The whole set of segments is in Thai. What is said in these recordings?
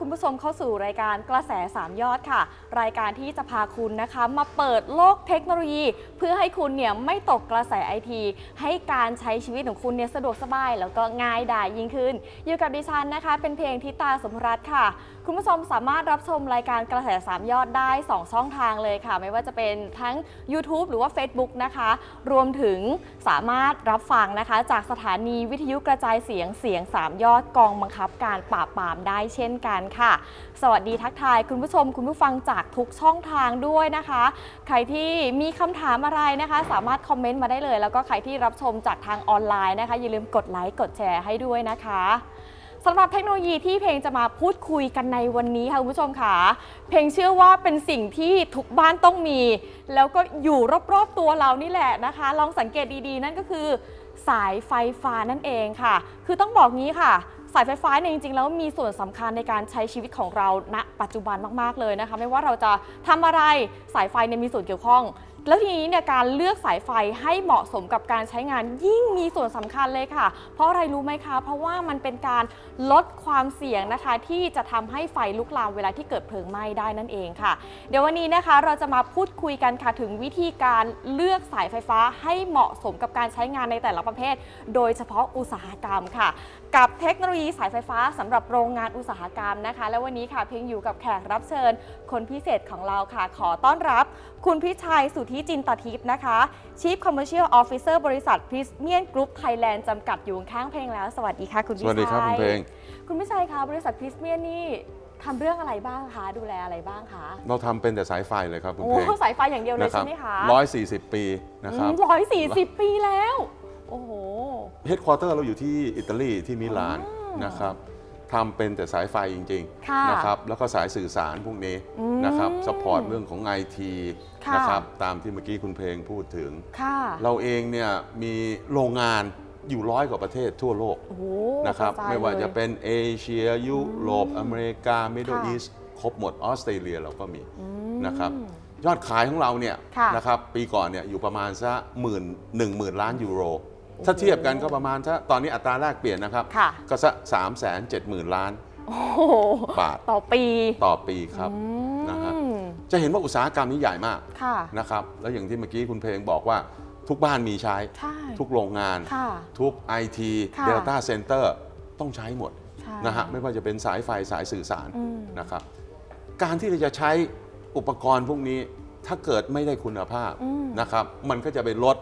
คุณผู้ชมเข้าสู่รายการกระแส 3 ยอดค่ะ รายการที่จะพาคุณนะคะ มาเปิดโลกเทคโนโลยี เพื่อให้คุณเนี่ยไม่ตกกระแสไอทีให้การใช้ชีวิตของคุณเนี่ยสะดวกสบาย แล้วก็ง่ายดายยิ่งขึ้น อยู่กับดิฉันนะคะ เป็นเพลงทิตาสมรัตน์ค่ะ คุณผู้ชมสามารถรับชมรายการกระแส3ยอดได้ 2 ช่องทางเลยค่ะ ไม่ว่าจะเป็นทั้ง YouTube หรือว่า Facebook นะคะ รวมถึงสามารถรับฟังนะคะ จากสถานีวิทยุกระจายเสียงเสียง 3 ยอดกองบังคับการปราบปรามได้เช่นกันค่ะ สวัสดีทักทายคุณผู้ชม คุณผู้ฟังจากทุกช่องทางด้วยนะคะ ใครที่มีคำถามอะไรนะคะ สามารถคอมเมนต์มาได้เลย แล้วก็ใครที่รับชมจากทางออนไลน์นะคะอย่าลืมกดไลค์กดแชร์ให้ด้วยนะคะ สำหรับเทคโนโลยีที่เพลงจะมาพูดคุยกันในวันนี้ค่ะคุณผู้ชมค่ะ เพลงเชื่อว่าเป็นสิ่งที่ทุกบ้านต้องมี แล้วก็อยู่รอบๆตัวเรานี่แหละนะคะ ลองสังเกตดีๆ นั่นก็คือสายไฟฟ้านั่นเองค่ะ คือต้องบอกงี้ค่ะ สายไฟฟ้าเนี่ยจริงๆ แล้วมีส่วนสำคัญในการใช้ชีวิตของเราณ ปัจจุบันมากๆเลยนะคะ ไม่ว่าเราจะทำอะไรสายไฟเนี่ยมีส่วนเกี่ยวข้อง แล้วทีนี้เนี่ยการเลือกสายไฟให้เหมาะสมกับการใช้งานยิ่งมีส่วนสำคัญเลยค่ะ เพราะอะไรรู้ไหมคะ เพราะว่ามันเป็นการลดความเสี่ยงนะคะ ที่จะทำให้ไฟลุกลามเวลาที่เกิดเพลิงไหม้ได้นั่นเองค่ะ เดี๋ยววันนี้นะคะเราจะมาพูดคุยกันค่ะถึงวิธีการเลือกสายไฟฟ้าให้เหมาะสมกับการใช้งานในแต่ละประเภท โดยเฉพาะอุตสาหกรรมค่ะ กับเทคโนโลยีสายไฟฟ้าสำหรับโรงงานอุตสาหกรรมนะคะ และวันนี้ค่ะเพียงอยู่กับแขกรับเชิญ คนพิเศษของเราค่ะ ขอต้อนรับ คุณพิชัยสุทธิจินตทิพย์นะคะ Chief Commercial Officer บริษัท Prismian Group Thailand จำกัดอยู่ข้างเพลงแล้ว สวัสดีค่ะคุณพิสชัยวัสดีครับคุณเพลง คุณพิชัยคะบริษัท Prismian นี่ทำเรื่องอะไรบ้างคะ ดูแลอะไรบ้างคะ เราทำเป็นแต่สายไฟเลยครับคุณโอ้เพลงสายไฟอย่างเดียวเลยนะครัใช่ไหมคะร้อยสี่สิบปีนะครับร้อยสี่สิบปีแล้ว โอ้โหเฮดค q u เตอร์เราอยู่ที่อิตาลีที่มิลานอ๋อนะครับ ทำเป็นแต่สายไฟจริงค่ะๆนะครับแล้วก็สายสื่อสารพวกนี้อืม นะครับสปอร์ตเรื่องของไอทีค่ะนะครับตามที่เมื่อกี้คุณเพลงพูดถึง ค่ะ เราเองเนี่ยมีโรงงานอยู่ร้อยกว่าประเทศทั่วโลกโอ้โหนะครับกจยไม่ว่าเลยจะเป็นเอเชีย ยุโรป อเมริกา มิดเดิลค่ะ อีสครบหมดออสเตรเลียเราก็มี อืม นะครับ ยอดขายของเราเนี่ยค่ะ นะครับปีก่อนเนี่ยอยู่ประมาณสักหมื่นหนึ่งหมื่นล้านยูโร ถ้าเทียบกันก็ประมาณถ้าตอนนี้อัตราแลกเปลี่ยนนะครับ ค่ะ ก็สักสามแสนเจ็ดหมื่นล้าน โอ้โหบาท ต่อปีต่อปีครับ อืมนะฮะ จะเห็นว่าอุตสาหกรรมนี้ใหญ่มากค่ะ นะครับ แล้วอย่างที่เมื่อกี้คุณเพลงบอกว่าทุกบ้านมีใช้ ใช่ ทุกโรงงาน ค่ะ ทุก IT ค่ะ Data Center ต้องใช้หมดใช่ นะฮะไม่ว่าจะเป็นสายไฟสายสื่อสารอืม นะครับ การที่เราจะใช้อุปกรณ์พวกนี้ถ้าเกิดไม่ได้คุณภาพอืม นะครับ มันก็จะไปลด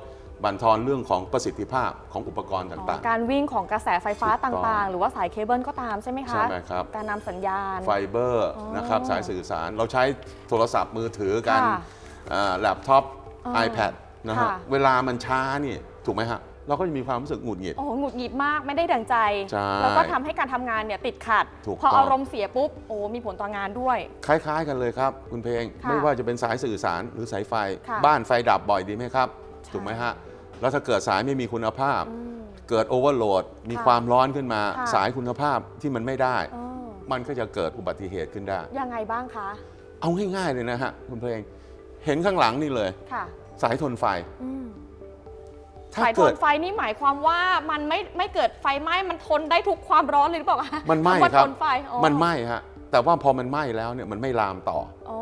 บั่นทอนเรื่องของประสิทธิภาพของอุปกรณ์อ๋อต่างการวิ่งของกระแสไฟฟ้าถูกต้ตอง่างๆ หรือว่าสายเคเบิลก็ตามใช่ไหมๆคะ ใช่ไหมครับ การนำสัญญาณ ไฟเบอร์อ๋อนะครับสายสื่อสาร เราใช้โทรศัพท์มือถือกันค่ะแล็ปท็อปอ่า iPad นะฮะค่ะเวลามันช้านี่ถูกไหมฮะ เราก็จะมีความรู้สึกหงุดหงิด โอ้โหหงุดหงิดมากไม่ได้ดังใจใช่แล้วก็ทำให้การทำงานเนี่ยติดขัดถูกพอต้องอารมณ์เสียปุ๊บ โอ้มีผลต่องานด้วย คล้าย ๆ กันเลยครับ คุณเพลงค่ะไม่ว่าจะเป็นสายสื่อสารหรือสายไฟค่ะบ้านไฟดับบ่อยดีไหมครับใช่ ถูกไหมฮะ แล้วถ้าเกิดสายไม่มีคุณภาพอืมเกิดโอเวอร์โหลดมีค่ะความร้อนขึ้นมา ค่ะสายคุณภาพที่มันไม่ได้ อ๋อมันก็จะเกิดอุบัติเหตุขึ้นได้ ยังไงบ้างคะ เอาง่ายๆเลยนะฮะคุณเพลงเห็นข้างหลังนี่เลย ค่ะสายทนไฟ อืมถ้าสายทเกิด นไฟนี่หมายความว่ามันไม่ไม่เกิดไฟไหม้มันทนได้ทุกความร้อนเลยหรือเปล่าคะมันไหม้ำว่าครับ ทนไฟอ๋อมันไหม้ฮะแต่ว่าพอมันไหม้แล้วเนี่ยมันไม่ลามต่อ อ๋อ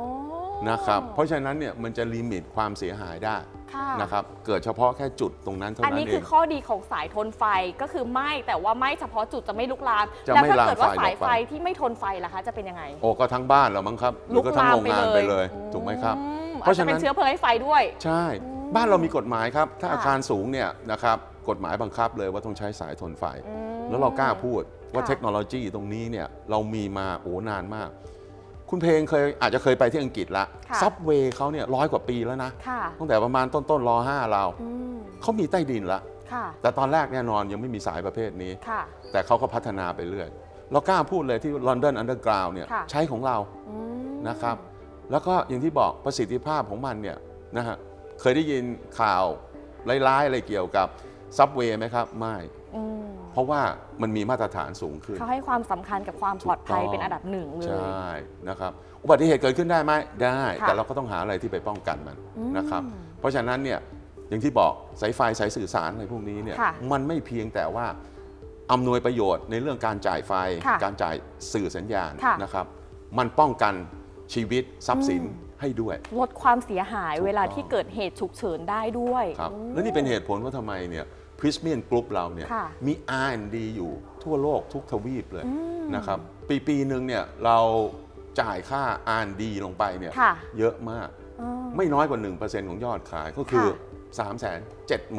นะครับเพราะฉะนั้นเนี่ยมันจะลิมิตความเสียหายได้ค่ะนะครับเกิดเฉพาะแค่จุดตรงนั้นเท่าอันนั้นนี้เอคือง ข้อดีของสายทนไฟก็คือไหม้แต่ว่าไหม้เฉพาะจุดจะไม่ลุกลามจะแล้วไม่ถ้าเกิดว่าลามไฟสายหรอกไฟไฟที่ไม่ทนไฟล่ะคะจะเป็นยังไง โอ้ก็ทั้งบ้านแล้วมั้งครับหรืลุอกก็ทั้งลามโรงงานไปเลยอืถูกไหมครับ อืมเพราะฉะนั้นอจจเป็นเชื้อเพลิงให้ไฟด้วย ใช่อืมบ้านเรามีกฎหมายครับ ถ้าค่ะ อาคารสูงเนี่ยนะครับกฎหมายบังคับเลยว่าต้องใช้สายทนไฟ อืม แล้วเรากล้าพูดว่าค่ะ เทคโนโลยีตรงนี้เนี่ยเรามีมาโอ้นานมาก คุณเพลงเคยอาจจะเคยไปที่อังกฤษละค่ะ ซับเวย์เขาเนี่ยร้อยกว่าปีแล้วนะ ค่ะ ตั้งแต่ประมาณต้นต้นรอห้าเราอืม เขามีใต้ดินละ ค่ะ แต่ตอนแรกแน่นอนยังไม่มีสายประเภทนี้ ค่ะ แต่เขาก็พัฒนาไปเรื่อย เรากล้าพูดเลยที่ London Underground เนี่ยค่ะ ใช้ของเราอืมนะครับ แล้วก็อย่างที่บอกประสิทธิภาพของมันเนี่ยนะฮะเคยได้ยินข่าวร้ายๆอะไรเกี่ยวกับซับเวย์ไหมครับ ไม่ อืม เพราะว่ามันมีมาตรฐานสูงขึ้น เขาให้ความสำคัญกับความปลอดภัยถูกต้อง เป็นอันดับหนึ่งเลใชย่นะครับอุบัติเหตุเกิดขึ้นได้ไหมได้ ค่ะแต่เราก็ต้องหาอะไรที่ไปป้องกันมันอืมนะครับเพราะฉะนั้นเนี่ยอย่างที่บอกสายไฟสายสื่อสารอะไรพวกนี้เนี่ยค่ะมันไม่เพียงแต่ว่าอำนวยประโยชน์ในเรื่องการจ่ายไฟ ค่ะการจ่ายสื่อสัญญาณค่ะนะครับมันป้องกันชีวิตทรัพย์สินอืม ให้ด้วย ลดความเสียหายถูกเวลาต้องที่เกิดเหตุฉุกเฉินได้ด้วยครับอืมและนี่เป็นเหตุผลว่าทำไมเนี่ย พริสเมียนกรุ๊ปเราเนี่ยค่ะมี R&D อยู่ทั่วโลกทุกทวีปเลยอืมนะครับปีปีหนึ่งเนี่ยเราจ่ายค่า R&D ลงไปเนี่ยค่ะ เยอะมากอ๋อ ไม่น้อยกว่า 1%ของยอดขายก็คือ ค่ะ3 7 0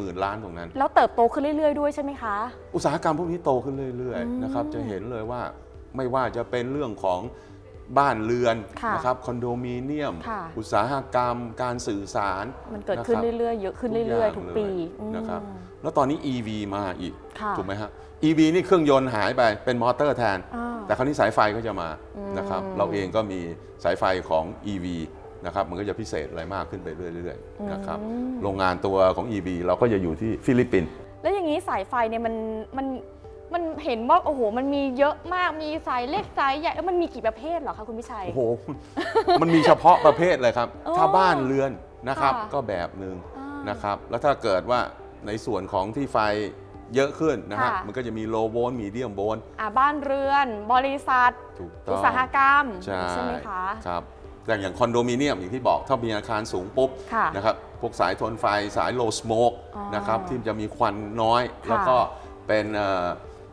0 0 0 ล้านตรงนั้น แล้วเติบโตขึ้นเรื่อย ๆ ด้วยใช่ไหมคะ อุตสาหกรรมพวกนี้โตขึ้นเรื่อยอืมๆนะครับจะเห็นเลยว่าไม่ว่าจะเป็นเรื่องของ บ้านเรือนค่ะนะครับคอนโดมิเนียม ค่ะ อุตสาหกรรม การสื่อสาร มันเกิดขึ้นนะครับ เรื่อยๆ เยอะขึ้นทุกเรื่อยางๆทุกเลยปีอืม นะครับแล้วตอนนี้ EV มาอีก ค่ะถูกไหมฮะ EV นี่เครื่องยนต์หายไปเป็นมอเตอร์แทน อ่าแต่คราวนี้สายไฟก็จะมาอืม นะครับเราเองก็มีสายไฟของ EV นะครับมันก็จะพิเศษอะไรมากขึ้นไปเรื่อยๆนะครับอืมโรงงานตัวของ EV เราก็จะอยู่ที่ฟิลิปปินส์ แล้วอย่างนี้สายไฟเนี่ยมันมัน มันเห็นว่าโอ้โห มันมีเยอะมากมีสายเล็กสายใหญ่แล้วมันมีกี่ประเภทเหรอคะคุณพิชัย โอ้โห มันมีเฉพาะประเภทเลยครับอ๋อถ้าบ้านเรือนนะครับ ค่ะก็แบบหนึ่งอ่านนะครับ แล้วถ้าเกิดว่าในส่วนของที่ไฟเยอะขึ้นนะฮะ ค่ะ มันก็จะมีโลโวลต์มีเดียมโวลต์อ่าบ้านเรือน บริษัท ถูกต้องอุตสาหกรรมใช่ไหมคะ ครับแต่อย่างคอนโดมิเนียมอย่างที่บอกถ้ามีอาคารสูงปุ๊บค่ะนะครับพวกสายทนไฟสายโลสโมกอ๋อนะครับที่จะมีควันน้อย แล้วก็เป็น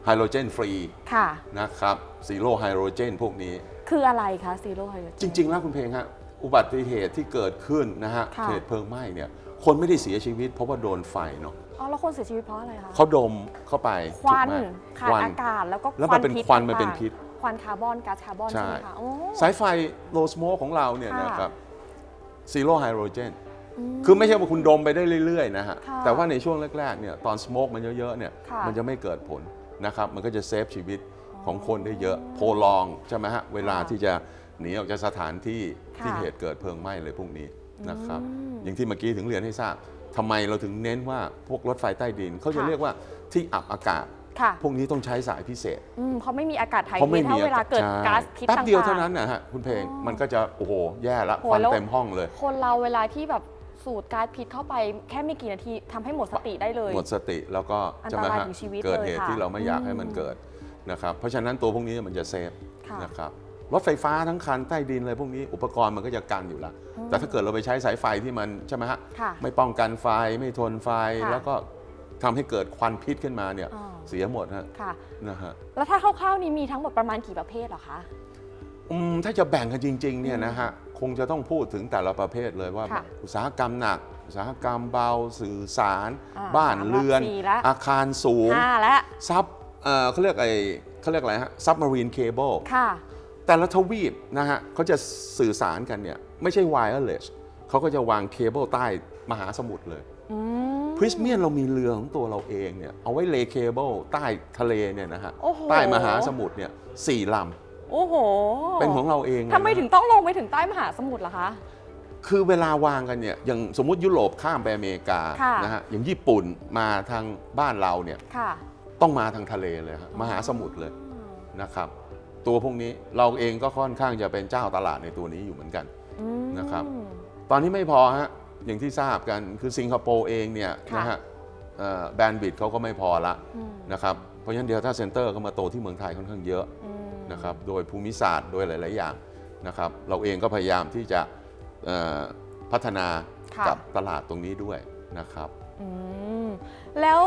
ไฮโดรเจนฟรีค่ะ นะครับซีโร่ไฮโดรเจนพวกนี้ คืออะไรคะซีโร่ไฮโดรเจนจริง ๆ แล้วคุณเพลงฮะอุบัติเหตุที่เกิดขึ้นนะฮะค่ะ เหตุเพลิงไหม้เนี่ยคนไม่ได้เสียชีวิตเพราะว่าโดนไฟเนาะอ๋อแล้วคนเสียชีวิตเพราะอะไรคะเขาดมเข้าไปควันถูกไหมขาดควัน อากาศแล้วก็แล้วมันเป็นควันมันเป็นต่างๆพิษควันคาร์บอนก๊าซคาร์บอนใช่ใช่ไหมคะโอ้ สายไฟโลสโมกของเราเนี่ยค่ะนะครับซีโร่ไฮโดรเจนม คือไม่ใช่ว่าคุณดมไปได้เรื่อยๆนะฮะ ค่ะแต่ว่าในช่วงแรกๆเนี่ยตอนสโมกมันเยอะๆเนี่ยค่ะ มันจะไม่เกิดผล นะครับมันก็จะเซฟชีวิตของคนได้เยอะโพลองใช่ไหมฮะเวลาที่จะหนีออกจากสถานที่ค่ะที่เหตุเกิดเพลิงไหม้เลยพวกนี้นะครับอืมอย่างที่เมื่อกี้ถึงเรียนให้ทราบทำไมเราถึงเน้นว่าพวกรถไฟใต้ดินเขาจะค่ะ เรียกว่าที่อับอากาศ ค่ะ พวกนี้ต้องใช้สายพิเศษ อืมเพราะไม่มีอากาศถ่ายเพราะเทไม่ถ้ามีเวลาเกิดใช่ก๊าซพิษแป๊บต่างๆ เดียวเท่านั้นนะฮะคุณเพลงอ๋อมันก็จะ โอ้โห แย่ละโหควันแล้ว เต็มห้องเลย คนเราเวลาที่แบบ สูดก๊าซพิษเข้าไปแค่ไม่กี่นาทีทำให้หมดสติได้เลย หมดสติแล้วก็อันตจะมารายฮะถึงชีวิตเกิดเลยเหตุค่ะที่เราไม่อยากอืมให้มันเกิดนะครับเพราะฉะนั้นตัวพวกนี้มันจะเซฟค่ะนะครับรถไฟฟ้าทั้งคันใต้ดินอะไรพวกนี้อุปกรณ์มันก็จะกันอยู่ละอืมแต่ถ้าเกิดเราไปใช้สายไฟที่มันใช่ไหมฮะค่ะไม่ป้องกันไฟไม่ทนไฟค่ะ แล้วก็ทำให้เกิดควันพิษขึ้นมาเนี่ยอ๋อเสียหมดฮะค่ะ นะฮะ แล้วถ้าคร่าวๆนี้มีทั้งหมดประมาณกี่ประเภทเหรอคะ อืมถ้าจะแบ่งกันจริงๆเนี่ยนะฮะ คงจะต้องพูดถึงแต่ละประเภทเลยว่า ค่ะอุตสาหกรรมหนัก อุตสาหกรรมเบาสื่อสาร อ่าบ้านเรือนสามละสี่ละ อาคารสูง ห้าและซับเอ่อเขาเรียกไอ้เขาเรียกอะไรฮะซับมารีนเคเบิล ค่ะ แต่ละทวีปนะฮะเขาจะสื่อสารกันเนี่ย ไม่ใช่ไวเล s เขาก็จะวางเคเบิลใต้มหาสมุทรเลยอืม พริสเมียนเรามีเรือของตัวเราเองเนี่ย เอาไว้เลเคเบิลใต้ทะเลเนี่ยนะฮะ โอ้โห ใต้มหาสมุทรเนี่ยสี่ล โอ้โหำเป็นของเราเองเลยนะ ทำไมถึงต้องลงไปถึงใต้มหาสมุทรล่ะคะ คือเวลาวางกันเนี่ยอย่างสมมุติยุโรปข้ามไปอเมริกาค่ะ นะฮะอย่างญี่ปุ่นมาทางบ้านเราเนี่ยค่ะ ต้องมาทางทะเลเลยฮะมหาสมุทรเลยนะครับ ตัวพวกนี้เราเองก็ค่อนข้างจะเป็นเจ้าตลาดในตัวนี้อยู่เหมือนกัน อืม นะครับ ตอนนี้ไม่พอฮะอย่างที่ทราบกันคือสิงคโปร์เองเนี่ยค่ะ นะฮะแบนด์บิดเขาก็ไม่พอละอืมนะครับเพราะฉะนั้นเดลต้าเซ็นเตอร์ก็มาโตที่เมืองไทยค่อนข้างเยอะ อืม นะครับโดยภูมิศาสตร์โดยหลาย ๆ อย่างนะครับ เราเองก็พยายามที่จะเอ่อพัฒนาค่ะ กับตลาดตรงนี้ด้วยนะครับ อืมแล้ว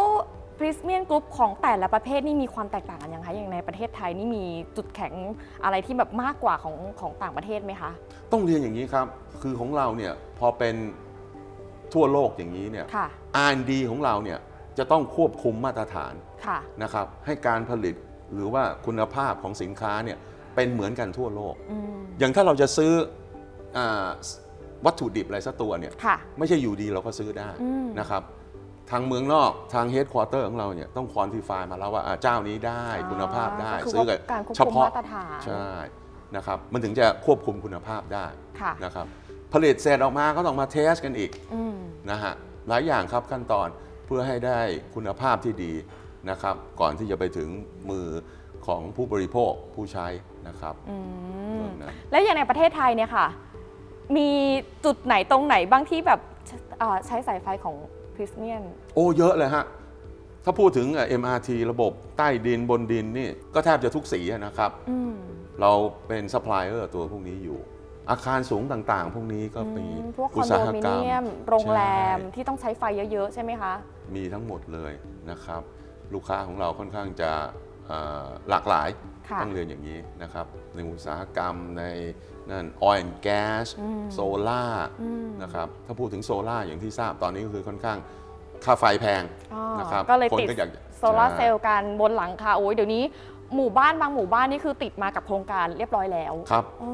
พริสเมียนกรุ๊ปของแต่ละประเภทนี่มีความแตกต่างกันยังคะอย่างในประเทศไทยนี่มีจุดแข็งอะไรที่แบบมากกว่าของของต่างประเทศไหมคะ ต้องเรียนอย่างนี้ครับ คือของเราเนี่ยพอเป็นทั่วโลกอย่างนี้เนี่ย ค่ะ R&D ของเราเนี่ยจะต้องควบคุมมาตรฐานค่ะ นะครับให้การผลิต หรือว่าคุณภาพของสินค้าเนี่ยเป็นเหมือนกันทั่วโลกอืมอย่างถ้าเราจะซื้ออาวัตถุดิบอะไรสักตัวเนี่ยค่ะไม่ใช่อยู่ดีเราก็ซื้อได้อืมนะครับทางเมืองนอกทางเฮดควอเตอร์ของเราเนี่ยต้องควอนติฟายมาแล้วว่าอ่าเจ้านี้ได้คุณภาพได้ก็คือซื้อกับการควบเฉคุมพาะมาตรฐานใช่นะครับมันถึงจะควบคุมคุณภาพได้ค่ะนะครับผลิตเสร็จออกมาก็ต้องมาเทสกันอีกอืมนะฮะหลายอย่างครับขั้นตอนเพื่อให้ได้คุณภาพที่ดี นะครับก่อนที่จะไปถึงมือของผู้บริโภคผู้ใช้นะครับอืมเรื่องนั้น แล้วอย่างในประเทศไทยเนี่ยค่ะ มีจุดไหนตรงไหนบ้างที่แบบเอ่อใช้สายไฟของพริสเมียน โอ้เยอะเลยฮะ ถ้าพูดถึงเอ่อ MRT ระบบใต้ดินบนดินนี่ก็แทบจะทุกสีอะนะครับ อืมเราเป็นซัพพลายเออร์ตัวพวกนี้อยู่ อาคารสูงต่างๆ พวกนี้ก็มีอืมพวกคอุอนตโดสาหมิกรรม เนียม โรงแรมใช่ ที่ต้องใช้ไฟเยอะๆ ใช่ไหมคะ มีทั้งหมดเลยนะครับ ลูกค้าของเราค่อนข้างจะเอ่อหลากหลายค่ะต้องเรียนอย่างนี้นะครับในอุตสาหกรรมในนั่น oil and gas อืมโซล่าอืมนะครับถ้าพูดถึงโซล่าอย่างที่ทราบตอนนี้ก็คือค่อนข้างค่าไฟแพงอ๋อนะครับก็เลยคนติดก็อยากจะโซลาร์ใช่เซลล์กันบนหลังคาโอ้ยเดี๋ยวนี้หมู่บ้านบางหมู่บ้านนี่คือติดมากับโครงการเรียบร้อยแล้วครับอ๋อ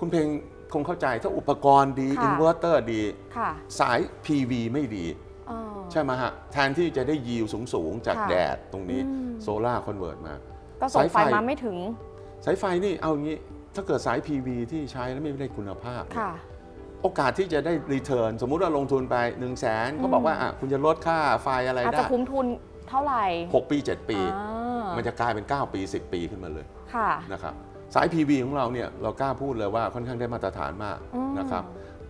คุณเพลงคงเข้าใจถ้าอุปกรณ์ดีค่ะอินเวอร์เตอร์ดีค่ะสาย PV ไม่ดีอ๋อ ใช่ไหมฮะ แทนที่จะได้ยิวสูง ๆ จากค่ะแดดตรงนี้อืม โซล่าคอนเวิร์ตมา ก็ส่งไฟสายไฟ มาไม่ถึงสายไฟนี่เอางี้ถ้าเกิดสาย PV ที่ใช้แล้วไม่ได้คุณภาพเนี่ยค่ะ โอกาสที่จะได้รีเทิร์นสมมุติว่าลงทุนไป 1 0 0 0 0แสนเขาบอกว่าอะคุณจะลดค่าไฟอะไรอาจได้จะคุ้มทุนเท่าไหร่6 ปี 7 ปี อ่ามันจะกลายเป็น 9 ปี 10 ปีขึ้นมาเลยค่ะ นะครับสาย PV ของเราเนี่ยเรากล้าพูดเลยว่าค่อนข้างได้มาตรฐานมากอืม นะครับ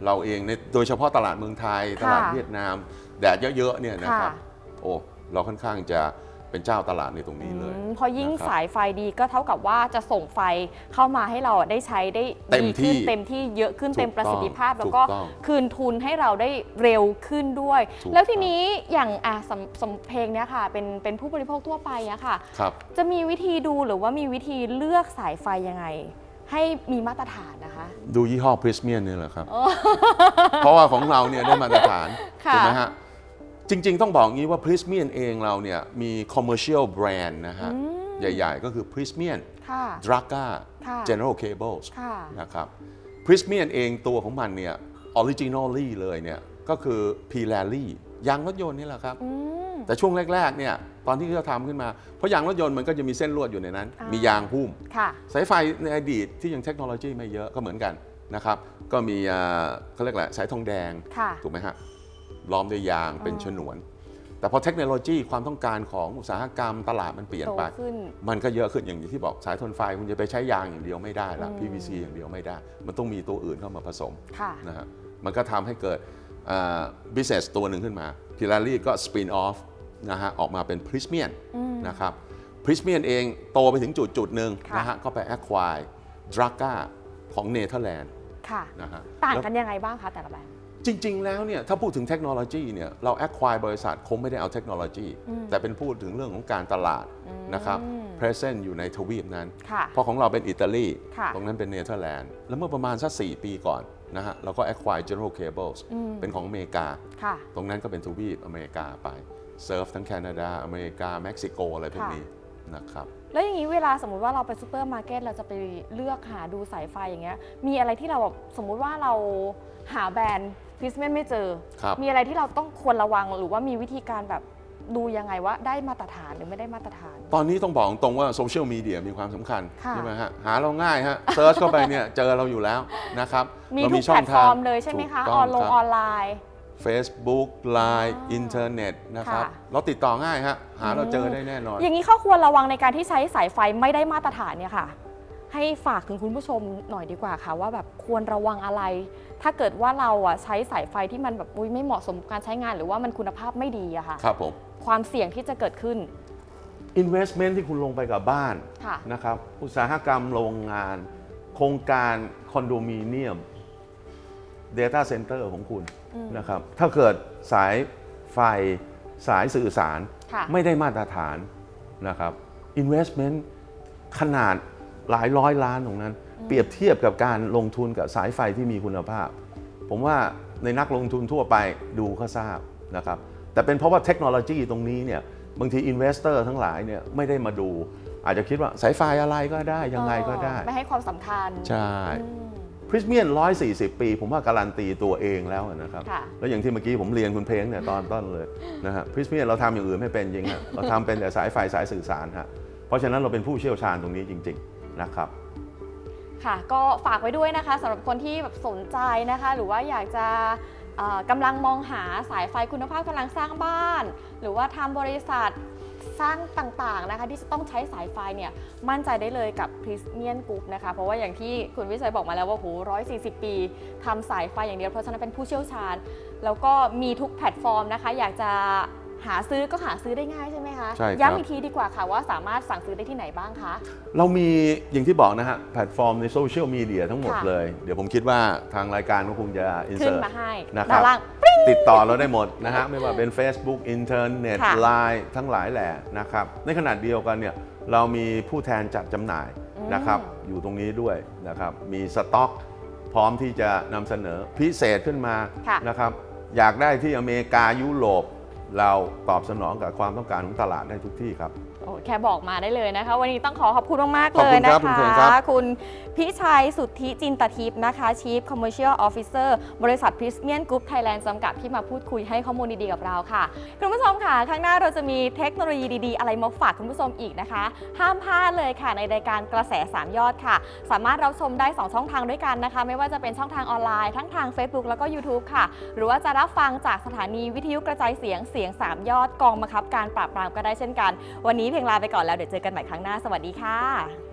เราเองในโดยเฉพาะตลาดเมืองไทย ตลาดค่ะเวียดนาม แดดเยอะๆเนี่ยนะครับค่ะโอ้เราค่อนข้างจะเป็นเจ้าตลาดในตรงนี้เลยอืมพอยิ่งนะครับสายไฟดีก็เท่ากับว่าจะส่งไฟเข้ามาให้เราได้ใช้ได้เต็มดีที่ขึ้นเต็มที่เยอะขึ้นถูกเต็มประสิทธิภาพต้องแล้วก็ถูกต้องคืนทุนให้เราได้เร็วขึ้นด้วยถูกแล้วทีนี้อย่างอะสำสำเพลงเนี้ยค่ะ เป็นเป็นผู้บริโภคทั่วไปอะค่ะครับจะมีวิธีดูหรือว่ามีวิธีเลือกสายไฟยังไง ให้มีมาตรฐานนะคะ ดูยี่ห้อพริสเมียนนี่แหละครับ เพราะว่าของเราเนี่ยได้มาตรฐานค่ะถูกไหมฮะจริง ๆ ต้องบอกงี้ว่าพริสเมียนเองเราเนี่ยมี commercial brand นะฮะ ใหญ่ๆ ก็คือพริสเมียนค่ะดราก้าค่ะ General Cables ค่ะนะครับพริสเมียนเองตัวของมันเนี่ยออริจินอลลี่เลยเนี่ยก็คือ p i l a r y ยางรถยนต์นี่แหละครับอืมแต่ช่วงแรก ๆ เนี่ย ตอนที่เขาทำขึ้นมา เพราะยางรถยนต์มันก็จะมีเส้นลวดอยู่ในนั้น อ่ามี มียางหุ้ม ค่ะ สายไฟในอดีตที่ยังเทคโนโลยีไม่เยอะก็เหมือนกันนะครับ ก็มีอ่าเขาเรียกแหละไรสายทองแดง ค่ะ ถูกไหมฮะล้อมด้วยยางเป็นอ่าฉนวน แต่พอเทคโนโลยีความต้องการของอุตสาหกรรมตลาดมันเปลี่ยนโตไป ขึ้น มันก็เยอะขึ้นอย่างที่บอกสายทนไฟคุณจะไปใช้ยางอย่างเดียวไม่ได้ละ อืม PVC อย่างเดียวไม่ได้ มันต้องมีตัวอื่นเข้ามาผสมค่ะ นะฮะมันก็ทำให้เกิดอ่า business ตัวหนึ่งขึ้นมา p i l a r y ก็ spin off นะฮะออกมาเป็น Prismian อืมนะครับ Prismian เองโตไปถึงจุดจุดหนึ่งค่ะนะฮะก็ไป acquire Draga ของเนเธอร์แลนด์ค่ะนะฮะต่างแล้วกันยังไงบ้างคะแต่ละแบรนด์จริง ๆ แล้วเนี่ยถ้าพูดถึงเทคโนโลยีเนี่ยเรา acquire บริษัทคงไม่ได้เอาเทคโนโลยีอืมแต่เป็นพูดถึงเรื่องของการตลาดอืมนะครับ present อยู่ในทวีปนั้นค่ะเพราะของเราเป็นอิตาลีค่ะตรงนั้นเป็นเนเธอร์แลนด์แล้วเมื่อประมาณสัก 4 ปีก่อนนะฮะเราก็ acquire General Cables อืมเป็นของอเมริกาค่ะตรงนั้นก็เป็นทวีปอเมริกาไป เซิร์ฟทั้งแคนาดา อเมริกา เม็กซิโก อะไรพวกนี้นะครับ แล้วอย่างนี้เวลาสมมุติว่าเราไปซูเปอร์มาร์เก็ตเราจะไปเลือกหาดูสายไฟอย่างเงี้ย มีอะไรที่เราแบบสมมุติว่าเราหาแบรนด์พิสเมนไม่เจอครับมีอะไรที่เราต้องควรระวังหรือว่ามีวิธีการแบบดูยังไงว่าได้มาตรฐานหรือไม่ได้มาตรฐาน ตอนนี้ต้องบอกตรงว่าโซเชียลมีเดียมีความสำคัญค่ะใช่ไหมฮะหาเราง่ายฮะเซิร์ชเข้าไปเนี่ยเจอเราอยู่แล้วนะครับมีเราทุกแพลตฟอร์มเลยใช่ไหมคะถูกอต้องนลงครับออนไลน์ Facebook Line อ่าอินเทอร์เน็ตนะครับ ค่ะ เราติดต่อง่ายฮะหาเราเจออืมได้แน่นอน อย่างนี้ข้อควรระวังในการที่ใช้สายไฟไม่ได้มาตรฐานเนี่ยค่ะ ให้ฝากถึงคุณผู้ชมหน่อยดีกว่าค่ะ ว่าแบบควรระวังอะไร ถ้าเกิดว่าเราอะใช้สายไฟที่มันแบบอุ๊ยไม่เหมาะสมกับการใช้งานหรือว่ามันคุณภาพไม่ดีอะค่ะ ครับผม ความเสี่ยงที่จะเกิดขึ้น investment ที่คุณลงไปกับบ้านค่ะ นะครับ อุตสาหกรรมโรงงาน โครงการคอนโดมิเนียม Data Center ของคุณอืมนะครับ ถ้าเกิดสายไฟสายสื่อสารค่ะไม่ได้มาตรฐานนะครับ investment ขนาดหลายร้อยล้านตรงนั้น เปรียบเทียบกับการลงทุนกับสายไฟที่มีคุณภาพ ผมว่าในนักลงทุนทั่วไปดูก็ทราบนะครับ แต่เป็นเพราะว่าเทคโนโลยีตรงนี้เนี่ยบางทีอินเวสเตอร์ทั้งหลายเนี่ยไม่ได้มาดู อาจจะคิดว่าสายไฟอะไรก็ได้ยังไงก็ได้เออไม่ให้ความสำคัญ ใช่อืม พริสเมียน140 ปี ผมว่าการันตีตัวเองแล้วนะครับ ค่ะ แล้วอย่างที่เมื่อกี้ผมเรียนคุณเพลงเนี่ยตอนต้นเลยนะฮะพริสเมียนเราทำอย่างอื่นไม่เป็นจริงฮะเราทำเป็นแต่สายไฟสายสื่อสารฮะเพราะฉะนั้นเราเป็นผู้เชี่ยวชาญตรงนี้จริง ๆ นะครับ ค่ะ ก็ฝากไว้ด้วยนะคะสำหรับคนที่แบบสนใจนะคะ หรือว่าอยากจะเอ่อกำลังมองหาสายไฟคุณภาพกำลังสร้างบ้าน หรือว่าทำบริษัท สร้างต่างๆนะคะ ที่จะต้องใช้สายไฟเนี่ยมั่นใจได้เลยกับ p r i s m i a n Group นะคะ เพราะว่าอย่างที่คุณวิชัยบอกมาแล้วว่าโห140ปีทำสายไฟอย่างเดียวเพราะฉะนั้นเป็นผู้เชี่ยวชาญ แล้วก็มีทุกแพลตฟอร์มนะคะ อยากจะหาซื้อก็หาซื้อได้ง่ายใช่ไหมคะ ใช่ครับ ย้ำอีกทีดีกว่าค่ะว่าสามารถสั่งซื้อได้ที่ไหนบ้างคะ เรามีอย่างที่บอกนะฮะ แพลตฟอร์มในโซเชียลมีเดียทั้งหมดค่ะ เลย เดี๋ยวผมคิดว่าทางรายการก็คงจะอินขึ้เสินร์ต มาให้นะครับ ด้านล่าง ติดต่อเราได้หมดนะฮะไม่ว่าเป็น Facebook อินเทอร์เน็ตค่ะไลน์ทั้งหลายแหละนะครับ ในขณะเดียวกันเนี่ยเรามีผู้แทนจัดจำหน่ายอืม นะครับ อยู่ตรงนี้ด้วยนะครับ มีสต็อกพร้อมที่จะนำเสนอพิเศษขึ้นมาค่ะ นะครับ อยากได้ที่อเมริกายุโรปเราตอบสนองกับความต้องการของตลาดได้ทุกที่ครับโอ้ แค่บอกมาได้เลยนะคะ วันนี้ต้องขอขอบคุณมากๆขอบเลคุยณนะครับคุณคะเคนครับคุณพิชัยสุทธิจินตทิพย์นะคะ Chief Commercial Officer บริษัท Prismian Group Thailand จำกัดที่มาพูดคุยให้ข้อมูลดีๆกับเราค่ะ คุณผู้ชมค่ะ ข้างหน้าเราจะมีเทคโนโลยีดีๆ อะไรมาฝากคุณผู้ชมอีกนะคะ ห้ามพลาดเลยค่ะ ในรายการกระแส 3 ยอดค่ะ สามารถรับชมได้ 2 ช่องทางด้วยกันนะคะ ไม่ว่าจะเป็นช่องทางออนไลน์ทั้งทาง Facebook แล้วก็ YouTube ค่ะ หรือว่าจะรับฟังจากสถานีวิทยุกระจายเสียงเสียง 3 ยอดกองบังคับการปราบปรามก็ได้เช่นกัน วันนี้เพียงลาไปก่อนแล้วเดี๋ยวเจอกันใหม่ครั้งหน้า สวัสดีค่ะ